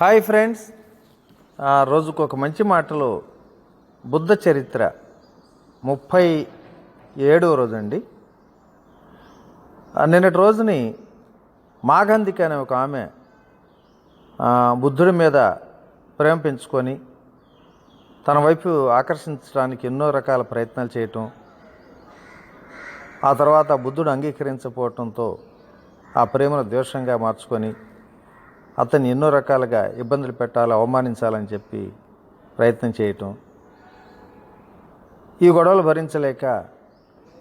Hi friends. ఆ, రోజుకు ఒక మంచి మాటలు. బుద్ధ చరిత్ర ముప్పై ఏడవ రోజండి. నిన్నటి రోజుని మాగంధిక అనే ఒక ఆమె బుద్ధుడి మీద ప్రేమ పెంచుకొని తన వైపు ఆకర్షించడానికి ఎన్నో రకాల ప్రయత్నాలు చేయటం ఆ తర్వాత బుద్ధుడు అంగీకరించకపోవటంతో ఆ ప్రేమను ద్వేషంగా మార్చుకొని అతన్ని ఎన్నో రకాలుగా ఇబ్బందులు పెట్టాలి అవమానించాలని చెప్పి ప్రయత్నం చేయటం. ఈ గొడవలు భరించలేక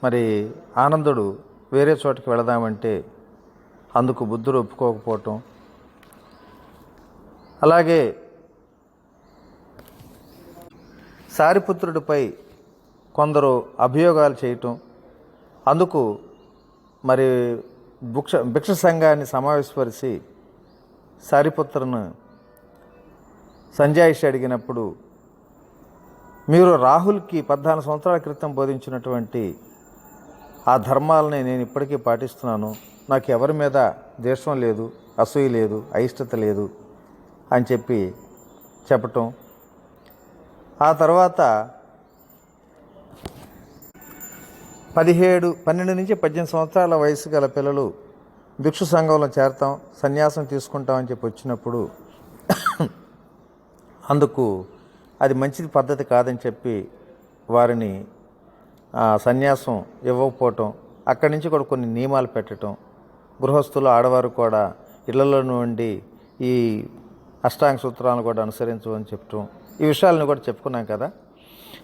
మరి ఆనందుడు వేరే చోటకి వెళదామంటే అందుకు బుద్ధుడు ఒప్పుకోకపోవటం. అలాగే సారిపుత్రుడిపై కొందరు అభియోగాలు చేయటం. అందుకు మరి భిక్ష భిక్ష సంఘాన్ని సమావేశపరిచి సారిపుత్రను సంజాయిషి అడిగినప్పుడు మీరు రాహుల్కి పద్నాలుగు సంవత్సరాల క్రితం బోధించినటువంటి ఆ ధర్మాలని నేను ఇప్పటికీ పాటిస్తున్నాను. నాకు ఎవరి మీద ద్వేషం లేదు అసూయ లేదు అయిష్టత లేదు అని చెప్పి చెప్పటం. ఆ తర్వాత పదిహేడు పన్నెండు నుంచి పద్దెనిమిది సంవత్సరాల వయసు గల పిల్లలు భిక్షు సంఘంలో చేరతాం సన్యాసం తీసుకుంటాం అని చెప్పి వచ్చినప్పుడు అందుకు అది మంచిది పద్ధతి కాదని చెప్పి వారిని సన్యాసం ఇవ్వకపోవటం అక్కడి నుంచి కూడా కొన్ని నియమాలు పెట్టడం గృహస్థులు ఆడవారు కూడా ఇళ్ళలో నుండి ఈ అష్టాంగ సూత్రాలను కూడా అనుసరించమని చెప్పటం ఈ విషయాలను కూడా చెప్పుకున్నాం కదా.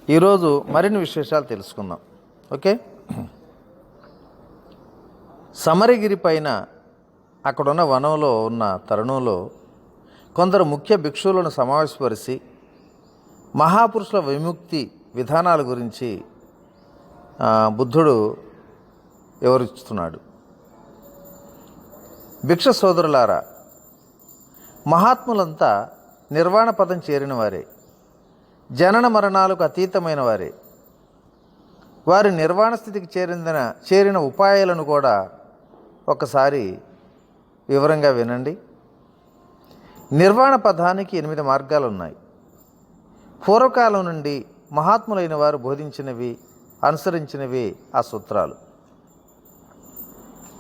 ఈరోజు మరిన్ని విశేషాలు తెలుసుకుందాం. ఓకే? సమరగిరి పైన అక్కడున్న వనంలో ఉన్న తరుణంలో కొందరు ముఖ్య భిక్షువులను సమావేశపరిచి మహాపురుషుల విముక్తి విధానాల గురించి బుద్ధుడు వివరిస్తున్నాడు. భిక్ష సోదరులారా మహాత్ములంతా నిర్వాణ పదం చేరిన వారే జనన మరణాలకు అతీతమైన వారే. వారి నిర్వాణ స్థితికి చేరిన చేరిన ఉపాయాలను కూడా ఒకసారి వివరంగా వినండి. నిర్వాణ పదానికి ఎనిమిది మార్గాలు ఉన్నాయి. పూర్వకాలం నుండి మహాత్ములైన వారు బోధించినవి అనుసరించినవి ఆ సూత్రాలు.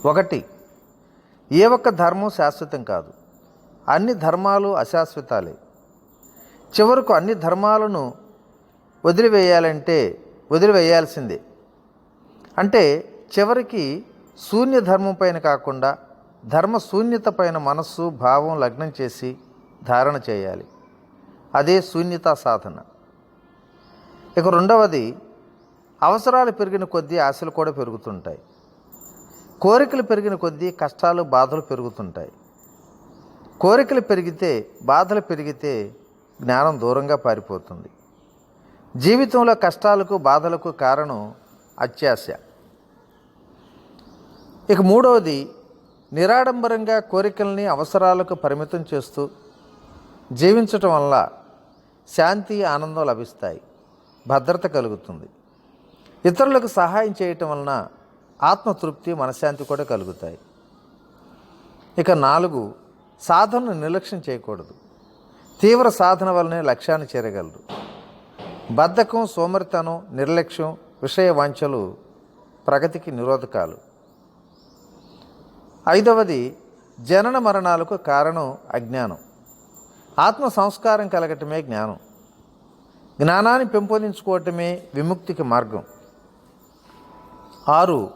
ఒకటి ఏ ఒక్క ధర్మం శాశ్వతం కాదు. అన్ని ధర్మాలు అశాశ్వతాలే. చివరకు అన్ని ధర్మాలను వదిలివేయాలంటే వదిలివేయాల్సిందే. అంటే చివరికి శూన్య ధర్మం పైన కాకుండా ధర్మ శూన్యత పైన మనస్సు భావం లగ్నం చేసి ధారణ చేయాలి. అదే శూన్యతా సాధన. ఇక రెండవది అవసరాలు పెరిగిన కొద్దీ ఆశలు కూడా పెరుగుతుంటాయి. కోరికలు పెరిగిన కొద్దీ కష్టాలు బాధలు పెరుగుతుంటాయి. కోరికలు పెరిగితే బాధలు పెరిగితే జ్ఞానం దూరంగా పారిపోతుంది. జీవితంలో కష్టాలకు బాధలకు కారణం అత్యాశ. ఇక మూడవది నిరాడంబరంగా కోరికల్ని అవసరాలకు పరిమితం చేస్తూ జీవించటం వల్ల శాంతి ఆనందం లభిస్తాయి భద్రత కలుగుతుంది. ఇతరులకు సహాయం చేయటం వలన ఆత్మతృప్తి మనశ్శాంతి కూడా కలుగుతాయి. ఇక నాలుగు సాధనను నిర్లక్ష్యం చేయకూడదు. తీవ్ర సాధన వలనే లక్ష్యాన్ని చేరగలరు. బద్ధకం సోమరితనం నిర్లక్ష్యం విషయ వాంఛలు ప్రగతికి నిరోధకాలు. ఐదవది జనన మరణాలకు కారణం అజ్ఞానం. ఆత్మ సంస్కారం కలగటమే జ్ఞానం. జ్ఞానాన్ని పెంపొందించుకోవటమే విముక్తికి మార్గం. ఆరు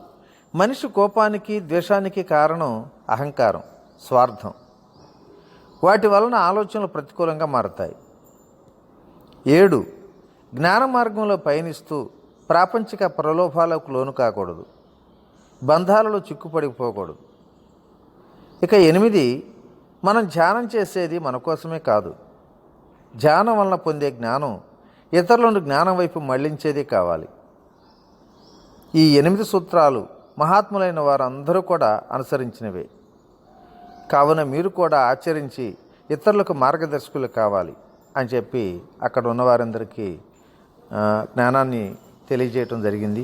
మనిషి కోపానికి ద్వేషానికి కారణం అహంకారం స్వార్థం. వాటి వలన ఆలోచనలు ప్రతికూలంగా మారతాయి. ఏడు జ్ఞాన మార్గంలో పయనిస్తూ ప్రాపంచిక ప్రలోభాలకు లోను కాకూడదు. బంధాలలో చిక్కుపడిపోకూడదు. ఇక ఎనిమిది మనం ధ్యానం చేసేది మన కోసమే కాదు. ధ్యానం వలన పొందే జ్ఞానం ఇతరులను జ్ఞానం వైపు మళ్ళించేది కావాలి. ఈ ఎనిమిది సూత్రాలు మహాత్ములైన వారందరూ కూడా అనుసరించినవే. కావున మీరు కూడా ఆచరించి ఇతరులకు మార్గదర్శకులు కావాలి అని చెప్పి అక్కడ ఉన్న వారందరికీ జ్ఞానాన్ని తెలియజేయటం జరిగింది.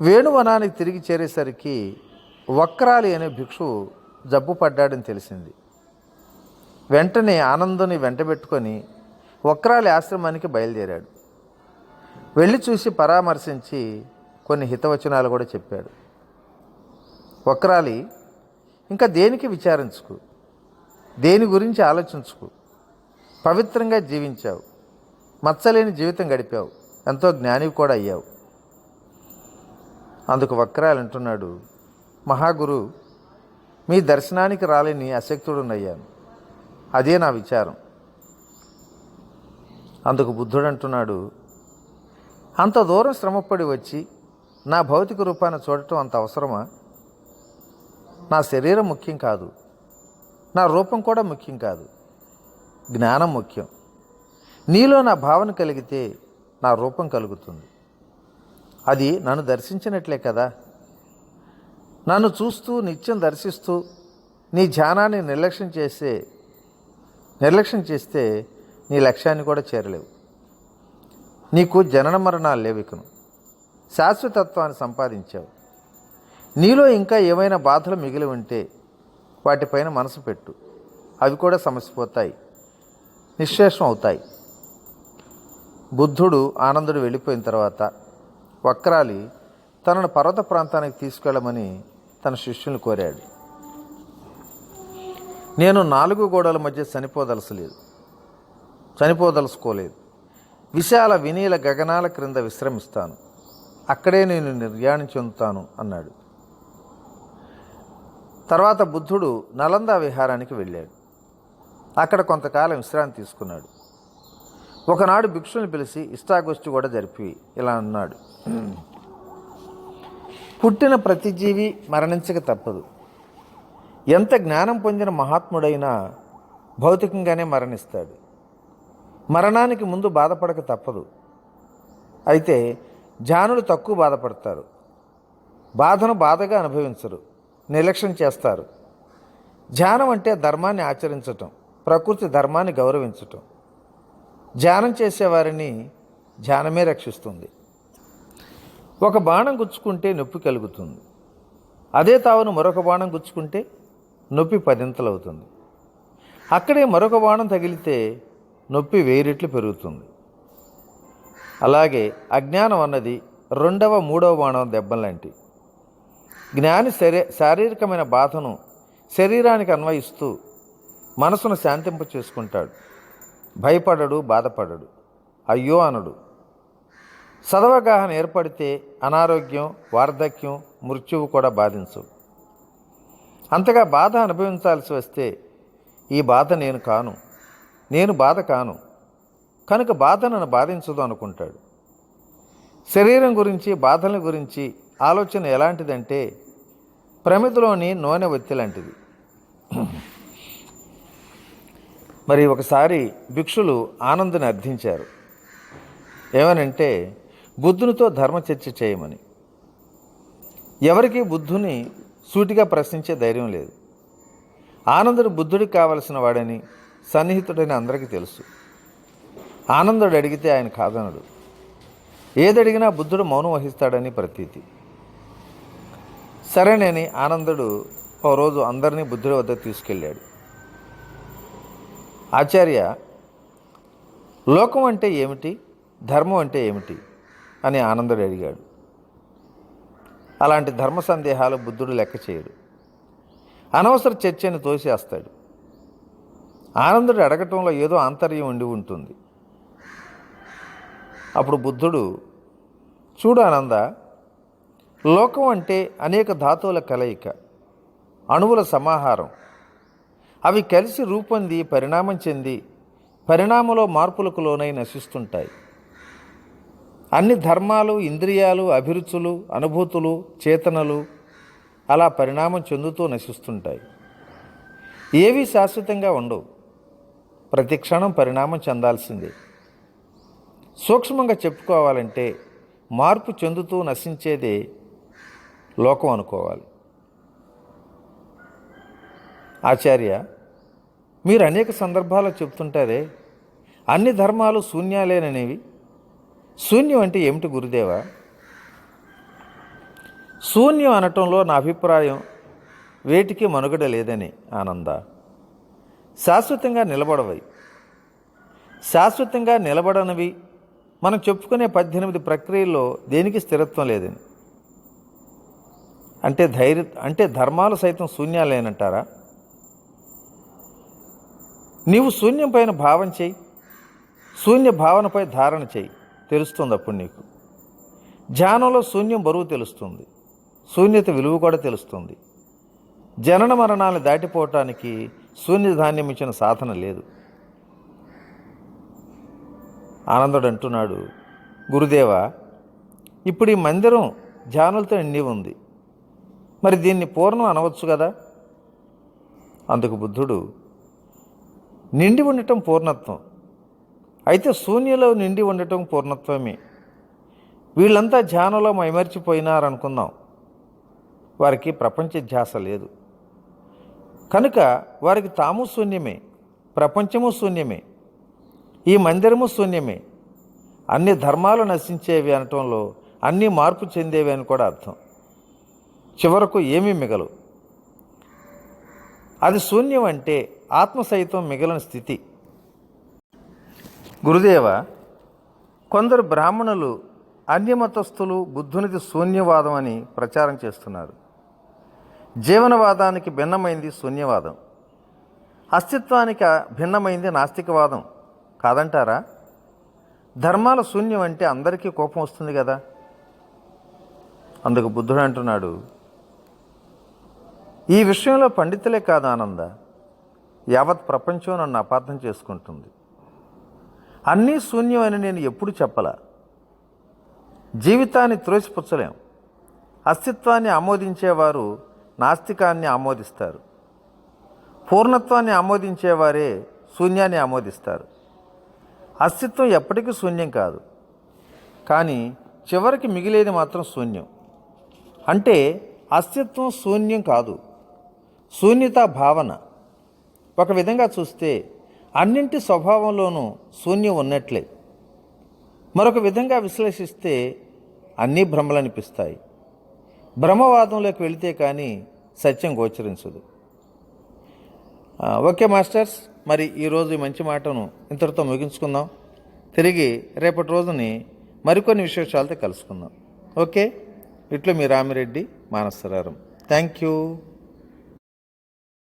వేణువనానికి తిరిగి చేరేసరికి వక్రాలి అనే భిక్షువు జబ్బు పడ్డాడని తెలిసింది. వెంటనే ఆనందుని వెంటబెట్టుకొని వక్రాలి ఆశ్రమానికి బయలుదేరాడు. వెళ్ళి చూసి పరామర్శించి కొన్ని హితవచనాలు కూడా చెప్పాడు. వక్రాలి ఇంకా దేనికి విచారించుకు? దేని గురించి ఆలోచించుకు? పవిత్రంగా జీవించావు. మచ్చలేని జీవితం గడిపావు. ఎంతో జ్ఞానివి కూడా అయ్యావు. అందుకు వక్రాలు అంటున్నాడు. మహాగురు మీ దర్శనానికి రాలేని అశక్తుడునయ్యాను. అదే నా విచారం. అందుకు బుద్ధుడు అంటున్నాడు అంత దూరం శ్రమపడి వచ్చి నా భౌతిక రూపాన్ని చూడటం అంత అవసరమా? నా శరీరం ముఖ్యం కాదు. నా రూపం కూడా ముఖ్యం కాదు. జ్ఞానం ముఖ్యం. నీలో నా భావన కలిగితే నా రూపం కలుగుతుంది. అది నన్ను దర్శించినట్లే కదా. నన్ను చూస్తూ నిత్యం దర్శిస్తూ నీ ధ్యానాన్ని నిర్లక్ష్యం చేస్తే నిర్లక్ష్యం చేస్తే నీ లక్ష్యాన్ని కూడా చేరలేవు. నీకు జనన మరణాలు లేవికను శాశ్వతత్వాన్ని సంపాదించావు. నీలో ఇంకా ఏమైనా బాధలు మిగిలి ఉంటే వాటిపైన మనసు పెట్టు. అవి కూడా సమసిపోతాయి. నిశ్శేషం అవుతాయి. బుద్ధుడు ఆనందుడు వెళ్ళిపోయిన తర్వాత వక్రాలి తనను పర్వత ప్రాంతానికి తీసుకెళ్ళమని తన శిష్యుని కోరాడు. నేను నాలుగు గోడల మధ్య చనిపోదలసలేదు. చనిపోదలుచుకోలేదు విశాల వినీల గగనాల క్రింద విశ్రమిస్తాను. అక్కడే నేను నిర్యాణం చెందుతాను అన్నాడు. తర్వాత బుద్ధుడు నలంద విహారానికి వెళ్ళాడు. అక్కడ కొంతకాలం విశ్రాంతి తీసుకున్నాడు. ఒకనాడు భిక్షుని పిలిచి ఇష్టాగోష్ఠి కూడా జరిపి ఇలా అన్నాడు. పుట్టిన ప్రతి జీవి మరణించక తప్పదు. ఎంత జ్ఞానం పొందిన మహాత్ముడైనా భౌతికంగానే మరణిస్తాడు. మరణానికి ముందు బాధపడక తప్పదు. అయితే జానులు తక్కువ బాధపడతారు. బాధను బాధగా అనుభవించరు. నిర్లక్ష్యం చేస్తారు. ధ్యానం అంటే ధర్మాన్ని ఆచరించటం ప్రకృతి ధర్మాన్ని గౌరవించటం. ధ్యానం చేసేవారిని ధ్యానమే రక్షిస్తుంది. ఒక బాణం గుచ్చుకుంటే నొప్పి కలుగుతుంది. అదే తావును మరొక బాణం గుచ్చుకుంటే నొప్పి పదింతలవుతుంది. అక్కడే మరొక బాణం తగిలితే నొప్పి వేరెట్లు పెరుగుతుంది. అలాగే అజ్ఞానం అన్నది రెండవ మూడవ బాణం దెబ్బలాంటి జ్ఞాని శరీ శారీరకమైన బాధను శరీరానికి అన్వయిస్తూ మనసును శాంతింప చేసుకుంటాడు భయపడడు బాధపడడు. అయ్యో అనడు. సదవగాహన ఏర్పడితే అనారోగ్యం వార్ధక్యం మృత్యువు కూడా బాధించవు అంతగా బాధ అనుభవించాల్సి వస్తే ఈ బాధ నేను కాను. నేను బాధ కాను. కనుక బాధ నన్ను బాధించదు అనుకుంటాడు. శరీరం గురించి బాధల గురించి ఆలోచన ఎలాంటిదంటే ప్రమితిలోని నూనె ఒత్తి లాంటిది. మరి ఒకసారి భిక్షులు ఆనందుని అర్థించారు. ఏమనంటే బుద్ధునితో ధర్మ చర్చ చేయమని. ఎవరికి బుద్ధుని సూటిగా ప్రశ్నించే ధైర్యం లేదు. ఆనందుడు బుద్ధుడికి కావలసిన వాడని సన్నిహితుడని అందరికీ తెలుసు. ఆనందుడు అడిగితే ఆయన కాదనడు. ఏదడిగినా బుద్ధుడు మౌనం వహిస్తాడని ప్రతీతి. సరేనని ఆనందుడు ఓ రోజు అందరినీ బుద్ధుడి వద్ద తీసుకెళ్ళాడు. ఆచార్య లోకం అంటే ఏమిటి? ధర్మం అంటే ఏమిటి? అని ఆనందుడు అడిగాడు. అలాంటి ధర్మ సందేహాలు బుద్ధుడు లెక్క చేయడు. అనవసర చర్చని తోసేస్తాడు. ఆనందుడు అడగటంలో ఏదో ఆంతర్యం ఉండి ఉంటుంది. అప్పుడు బుద్ధుడు చూడు ఆనంద లోకం అంటే అనేక ధాతువుల కలయిక అణువుల సమాహారం అవి కలిసి రూపొంది పరిణామం చెంది పరిణామంలో మార్పులకు లోనై నశిస్తుంటాయి. అన్ని ధర్మాలు ఇంద్రియాలు అభిరుచులు అనుభూతులు చేతనలు అలా పరిణామం చెందుతూ నశిస్తుంటాయి. ఏవి శాశ్వతంగా ఉండవు. ప్రతి క్షణం పరిణామం చెందాల్సిందే. సూక్ష్మంగా చెప్పుకోవాలంటే మార్పు చెందుతూ నశించేదే లోకం అనుకోవాలి. ఆచార్య మీరు అనేక సందర్భాల్లో చెప్తుంటారే అన్ని ధర్మాలు శూన్యాలేననేవి. శూన్యం అంటే ఏమిటి గురుదేవా? శూన్యం అనటంలో నా అభిప్రాయం వేటికి మనుగడ లేదని ఆనంద. శాశ్వతంగా నిలబడవై శాశ్వతంగా నిలబడనివి మనం చెప్పుకునే పద్దెనిమిది ప్రక్రియల్లో దేనికి స్థిరత్వం లేదని. అంటే ధైర్య అంటే ధర్మాలు సైతం శూన్యాలేనంటారా? నీవు శూన్యం పైన భావం చేయి. శూన్య భావనపై ధారణ చేయి. తెలుస్తుంది అప్పుడు నీకు. ధ్యానంలో శూన్యం బరువు తెలుస్తుంది. శూన్యత విలువ కూడా తెలుస్తుంది. జనన మరణాలను దాటిపోవటానికి శూన్య ధాన్యం ఇచ్చిన సాధన లేదు. ఆనందుడు అంటున్నాడు గురుదేవ ఇప్పుడు ఈ మందిరం ధ్యానులతో నిండి ఉంది. మరి దీన్ని పూర్ణం అనవచ్చు కదా? అందుకు బుద్ధుడు నిండి ఉండటం పూర్ణత్వం. అయితే శూన్యలో నిండి ఉండటం పూర్ణత్వమే. వీళ్ళంతా ధ్యానంలో మైమర్చిపోయినారనుకుందాం. వారికి ప్రపంచ ధ్యాస లేదు. కనుక వారికి తాము శూన్యమే ప్రపంచము శూన్యమే ఈ మందిరము శూన్యమే అన్ని ధర్మాలు నశించేవి అనటంలో అన్నీ మార్పు చెందేవి అని కూడా అర్థం. చివరకు ఏమీ మిగలు అది శూన్యం అంటే ఆత్మ సైతం మిగిలిన స్థితి. గురుదేవ కొందరు బ్రాహ్మణులు అన్యమతస్థులు బుద్ధునిది శూన్యవాదం అని ప్రచారం చేస్తున్నారు. జీవనవాదానికి భిన్నమైంది శూన్యవాదం. అస్తిత్వానికి భిన్నమైంది నాస్తికవాదం. కాదంటారా? ధర్మాల శూన్యం అంటే అందరికీ కోపం వస్తుంది కదా? అందుకు బుద్ధుడు అంటున్నాడు ఈ విషయంలో పండితులే కాదు ఆనంద. యావత్ ప్రపంచం నన్ను అపార్థం చేసుకుంటుంది. అన్నీ శూన్యం అని నేను ఎప్పుడు చెప్పలా. జీవితాన్ని త్రోసిపుచ్చలేం. అస్తిత్వాన్ని ఆమోదించేవారు నాస్తికాన్ని ఆమోదిస్తారు. పూర్ణత్వాన్ని ఆమోదించేవారే శూన్యాన్ని ఆమోదిస్తారు. అస్తిత్వం ఎప్పటికీ శూన్యం కాదు. కానీ చివరికి మిగిలేది మాత్రం శూన్యం. అంటే అస్తిత్వం శూన్యం కాదు. శూన్యత భావన. ఒక విధంగా చూస్తే అన్నింటి స్వభావంలోనూ శూన్యం ఉన్నట్లే. మరొక విధంగా విశ్లేషిస్తే అన్నీ భ్రమలనిపిస్తాయి. భ్రమవాదంలోకి వెళితే కానీ సత్యం గోచరించదు. ఓకే మాస్టర్స్ మరి ఈరోజు ఈ మంచి మాటను ఇంతటితో ముగించుకుందాం. తిరిగి రేపటి రోజుని మరికొన్ని విశేషాలతో కలుసుకుందాం. ఓకే? ఇట్లు మీ రామిరెడ్డి మానసరారం. Thank you